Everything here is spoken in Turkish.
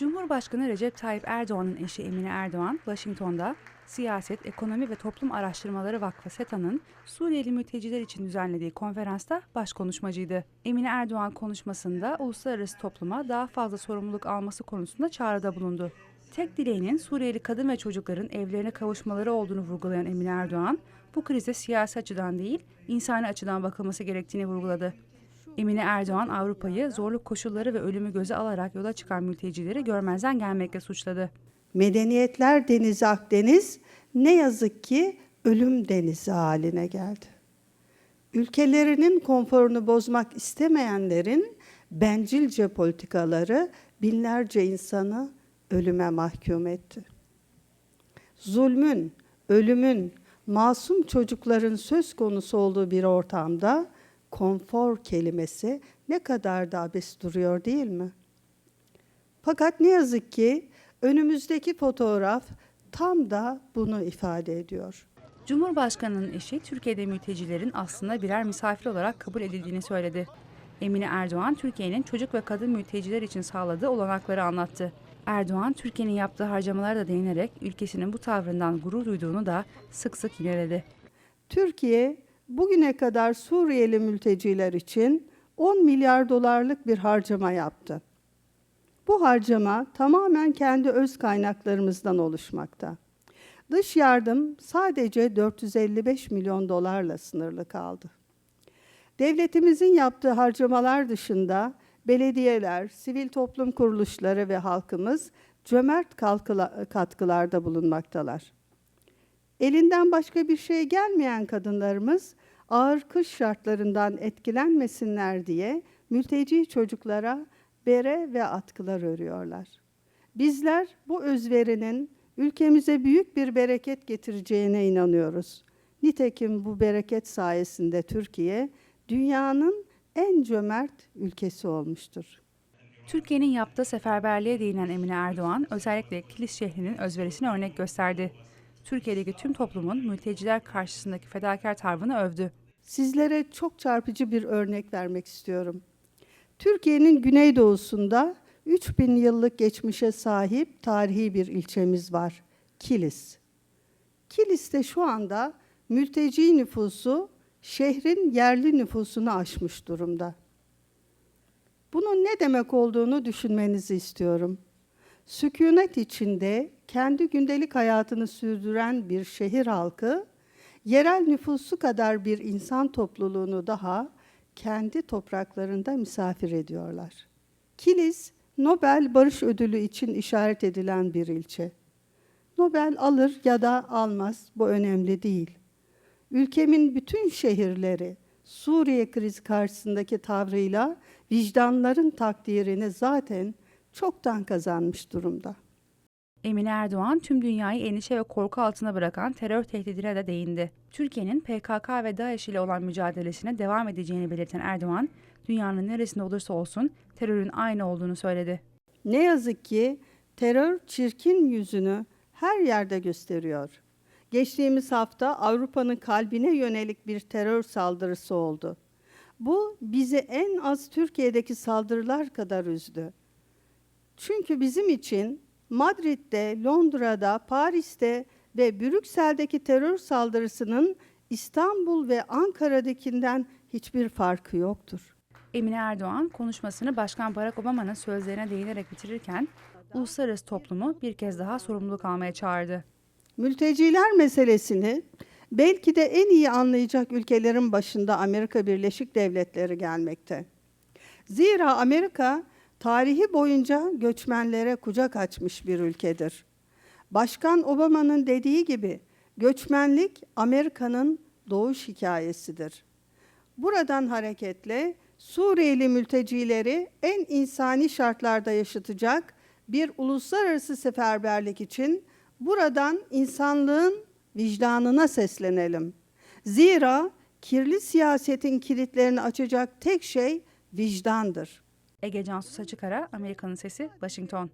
Cumhurbaşkanı Recep Tayyip Erdoğan'ın eşi Emine Erdoğan, Washington'da Siyaset, Ekonomi ve Toplum Araştırmaları Vakfı SETA'nın Suriyeli mülteciler için düzenlediği konferansta başkonuşmacıydı. Emine Erdoğan konuşmasında uluslararası topluma daha fazla sorumluluk alması konusunda çağrıda bulundu. Tek dileğinin Suriyeli kadın ve çocukların evlerine kavuşmaları olduğunu vurgulayan Emine Erdoğan, bu krize siyasi açıdan değil, insani açıdan bakılması gerektiğini vurguladı. Emine Erdoğan Avrupa'yı zorluk koşulları ve ölümü göze alarak yola çıkan mültecileri görmezden gelmekle suçladı. Medeniyetler denizi Akdeniz ne yazık ki ölüm denizi haline geldi. Ülkelerinin konforunu bozmak istemeyenlerin bencilce politikaları binlerce insanı ölüme mahkum etti. Zulmün, ölümün, masum çocukların söz konusu olduğu bir ortamda konfor kelimesi ne kadar da abes duruyor değil mi? Fakat ne yazık ki önümüzdeki fotoğraf tam da bunu ifade ediyor. Cumhurbaşkanının eşi Türkiye'de mültecilerin aslında birer misafir olarak kabul edildiğini söyledi. Emine Erdoğan, Türkiye'nin çocuk ve kadın mülteciler için sağladığı olanakları anlattı. Erdoğan, Türkiye'nin yaptığı harcamalara da değinerek ülkesinin bu tavrından gurur duyduğunu da sık sık yineledi. Türkiye bugüne kadar Suriyeli mülteciler için 10 milyar dolarlık bir harcama yaptı. Bu harcama tamamen kendi öz kaynaklarımızdan oluşmakta. Dış yardım sadece 455 milyon dolarla sınırlı kaldı. Devletimizin yaptığı harcamalar dışında belediyeler, sivil toplum kuruluşları ve halkımız cömert katkılarda bulunmaktalar. Elinden başka bir şey gelmeyen kadınlarımız ağır kış şartlarından etkilenmesinler diye mülteci çocuklara bere ve atkılar örüyorlar. Bizler bu özverinin ülkemize büyük bir bereket getireceğine inanıyoruz. Nitekim bu bereket sayesinde Türkiye dünyanın en cömert ülkesi olmuştur. Türkiye'nin yaptığı seferberliğe değinen Emine Erdoğan, özellikle Kilis şehrinin özverisine örnek gösterdi. Türkiye'deki tüm toplumun mülteciler karşısındaki fedakar tavrını övdü. Sizlere çok çarpıcı bir örnek vermek istiyorum. Türkiye'nin güneydoğusunda 3000 yıllık geçmişe sahip tarihi bir ilçemiz var. Kilis. Kilis'te şu anda mülteci nüfusu şehrin yerli nüfusunu aşmış durumda. Bunun ne demek olduğunu düşünmenizi istiyorum. Sükunet içinde kendi gündelik hayatını sürdüren bir şehir halkı, yerel nüfusu kadar bir insan topluluğunu daha kendi topraklarında misafir ediyorlar. Kilis, Nobel Barış Ödülü için işaret edilen bir ilçe. Nobel alır ya da almaz, bu önemli değil. Ülkemin bütün şehirleri Suriye krizi karşısındaki tavrıyla vicdanların takdirini zaten çoktan kazanmış durumda. Emine Erdoğan tüm dünyayı endişe ve korku altına bırakan terör tehdidine de değindi. Türkiye'nin PKK ve DAEŞ ile olan mücadelesine devam edeceğini belirten Erdoğan, dünyanın neresinde olursa olsun terörün aynı olduğunu söyledi. Ne yazık ki terör çirkin yüzünü her yerde gösteriyor. Geçtiğimiz hafta Avrupa'nın kalbine yönelik bir terör saldırısı oldu. Bu bizi en az Türkiye'deki saldırılar kadar üzdü. Çünkü bizim için Madrid'de, Londra'da, Paris'te ve Brüksel'deki terör saldırısının İstanbul ve Ankara'dakinden hiçbir farkı yoktur. Emine Erdoğan konuşmasını Başkan Barack Obama'nın sözlerine değinerek bitirirken uluslararası toplumu bir kez daha sorumluluk almaya çağırdı. Mülteciler meselesini belki de en iyi anlayacak ülkelerin başında Amerika Birleşik Devletleri gelmekte. Zira Amerika tarihi boyunca göçmenlere kucak açmış bir ülkedir. Başkan Obama'nın dediği gibi göçmenlik Amerika'nın doğuş hikayesidir. Buradan hareketle Suriyeli mültecileri en insani şartlarda yaşatacak bir uluslararası seferberlik için buradan insanlığın vicdanına seslenelim. Zira kirli siyasetin kilitlerini açacak tek şey vicdandır. Ege Cansu Saçıkara, Amerika'nın Sesi, Washington.